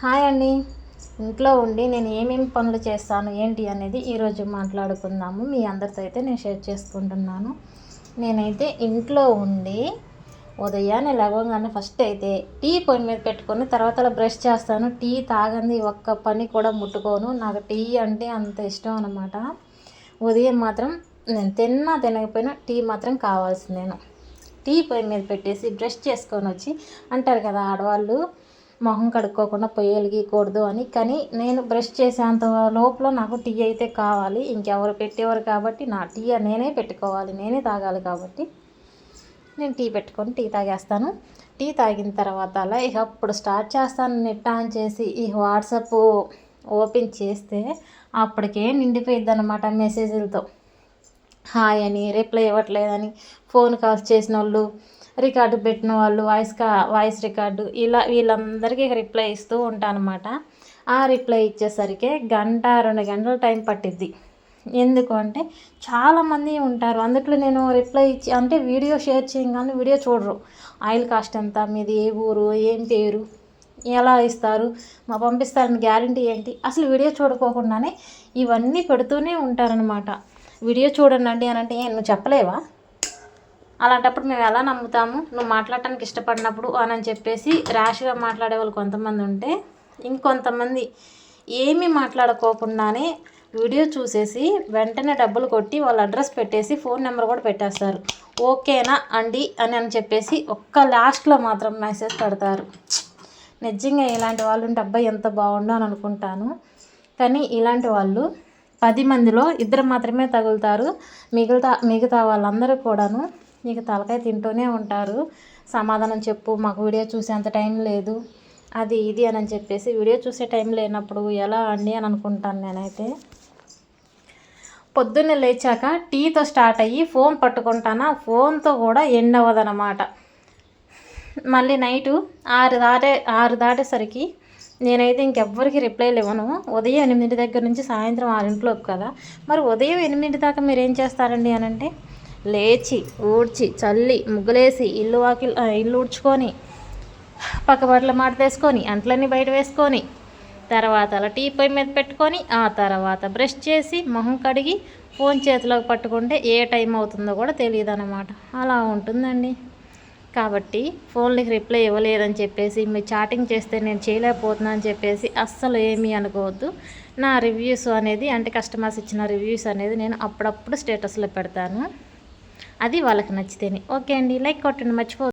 Hi అండి. ఇంట్లో ఉండి నేను ఏమేమి పనులు చేస్తాను ఏంటి అనేది ఈరోజు మాట్లాడుకుందాము. మీ అందరితో అయితే నేను షేర్ చేసుకుంటున్నాను. నేనైతే ఇంట్లో ఉండి ఉదయాన్నే లేవగానే ఫస్ట్ అయితే టీ పొయ్యి మీద పెట్టుకొని తర్వాత బ్రష్ చేస్తాను. టీ తాగంది ఒక్క పని కూడా ముట్టుకోను. నాకు టీ అంటే అంత ఇష్టం అనమాట ఉదయం మాత్రం నేను తిన్నా తినకపోయినా టీ మాత్రం కావాల్సిందేను. టీ పొయ్యి మీద పెట్టేసి బ్రష్ చేసుకొని వచ్చి అంటారు కదా ఆడవాళ్ళు మొహం కడుక్కోకుండా పొయ్యి వెలిగకూడదు అని. కానీ నేను బ్రష్ చేసేంత లోపల నాకు టీ అయితే కావాలి. ఇంకెవరు పెట్టేవారు కాబట్టి నా టీ నేనే పెట్టుకోవాలి. నేనే తాగాలి కాబట్టి నేను టీ పెట్టుకొని టీ తాగేస్తాను. టీ తాగిన తర్వాత అలా ఇక అప్పుడు స్టార్ట్ చేస్తాను నెట్ ఆన్ చేసి ఈ వాట్సాప్ ఓపెన్ చేస్తే అప్పటికే నిండిపోయింది అనమాట మెసేజ్లతో. హాయ్ అని రిప్లై ఇవ్వట్లేదని ఫోన్ కాల్స్ చేసిన వాళ్ళు రికార్డు పెట్టిన వాళ్ళు వాయిస్ కా వాయిస్ రికార్డు ఇలా వీళ్ళందరికీ రిప్లై ఇస్తూ ఉంటాను అనమాట ఆ రిప్లై ఇచ్చేసరికి గంట రెండు గంటల టైం పట్టిద్ది. ఎందుకు అంటే చాలామంది ఉంటారు. అందుట్లో నేను రిప్లై ఇచ్చి అంటే వీడియో షేర్ చేయగానే వీడియో చూడరు. ఆయిల్ కాస్ట్ ఎంత మీది ఏ ఊరు ఏం పేరు ఎలా ఇస్తారు మా పంపిస్తారని గ్యారంటీ ఏంటి? అసలు వీడియో చూడకోకుండానే ఇవన్నీ పెడుతూనే ఉంటారనమాట వీడియో చూడండి అని అంటే నువ్వు చెప్పలేవా? అలాంటప్పుడు మేము ఎలా నమ్ముతాము? నువ్వు మాట్లాడటానికి ఇష్టపడినప్పుడు అని చెప్పేసి ర్యాష్గా మాట్లాడే వాళ్ళు కొంతమంది ఉంటే ఇంకొంతమంది ఏమీ మాట్లాడుకోకుండానే వీడియో చూసేసి వెంటనే డబ్బులు కొట్టి వాళ్ళ అడ్రస్ పెట్టేసి ఫోన్ నెంబర్ కూడా పెట్టేస్తారు. ఓకేనా అండి? అని అని చెప్పేసి ఒక్క లాస్ట్లో మాత్రం మెసేజ్ పెడతారు. నిజంగా ఇలాంటి వాళ్ళు ఉంటే అబ్బాయి ఎంత బాగుండో అని అనుకుంటాను. కానీ ఇలాంటి వాళ్ళు పది మందిలో ఇద్దరు మాత్రమే తగులుతారు. మిగతా మిగతా వాళ్ళందరూ కూడాను ఇక తలకాయ తింటూనే ఉంటారు. సమాధానం చెప్పు మాకు వీడియో చూసేంత టైం లేదు. అది ఇది అని చెప్పేసి వీడియో చూసే టైం లేనప్పుడు ఎలా అండి అని అనుకుంటాను నేనైతే. పొద్దున్నే లేచాక టీతో స్టార్ట్ అయ్యి ఫోన్ పట్టుకుంటానా. ఫోన్తో కూడా ఎండ్ అవ్వదనమాట మళ్ళీ నైటు ఆరు దాటే ఆరు దాటేసరికి నేనైతే ఇంకెవ్వరికి రిప్లైలు ఇవ్వను ఉదయం ఎనిమిది దగ్గర నుంచి సాయంత్రం ఆరింట్లోకి కదా. మరి ఉదయం ఎనిమిది దాకా మీరు ఏం చేస్తారండి అని అంటే లేచి ఊడ్చి చల్లి ముగ్గులేసి ఇల్లు వాకిల్ ఇల్లు ఊడ్చుకొని పక్క బట్టలు మాటేసుకొని అంట్లన్నీ బయట వేసుకొని తర్వాత అలా టీ పొయ్యి మీద పెట్టుకొని ఆ తర్వాత బ్రష్ చేసి మొహం కడిగి ఫోన్ చేతిలోకి పట్టుకుంటే ఏ టైం అవుతుందో కూడా తెలియదు అనమాట అలా ఉంటుందండి. కాబట్టి ఫోన్లకి రిప్లై ఇవ్వలేదని చెప్పేసి మీరు చాటింగ్ చేస్తే నేను చేయలేకపోతున్నా అని చెప్పేసి అస్సలు ఏమీ అనుకోవద్దు. నా రివ్యూస్ అనేది అంటే కస్టమర్స్ ఇచ్చిన రివ్యూస్ అనేది నేను అప్పుడప్పుడు స్టేటస్లో పెడతాను. అది వాళ్ళకి నచ్చితేనే. ఓకే అండి. లైక్ కొట్టండి మర్చిపో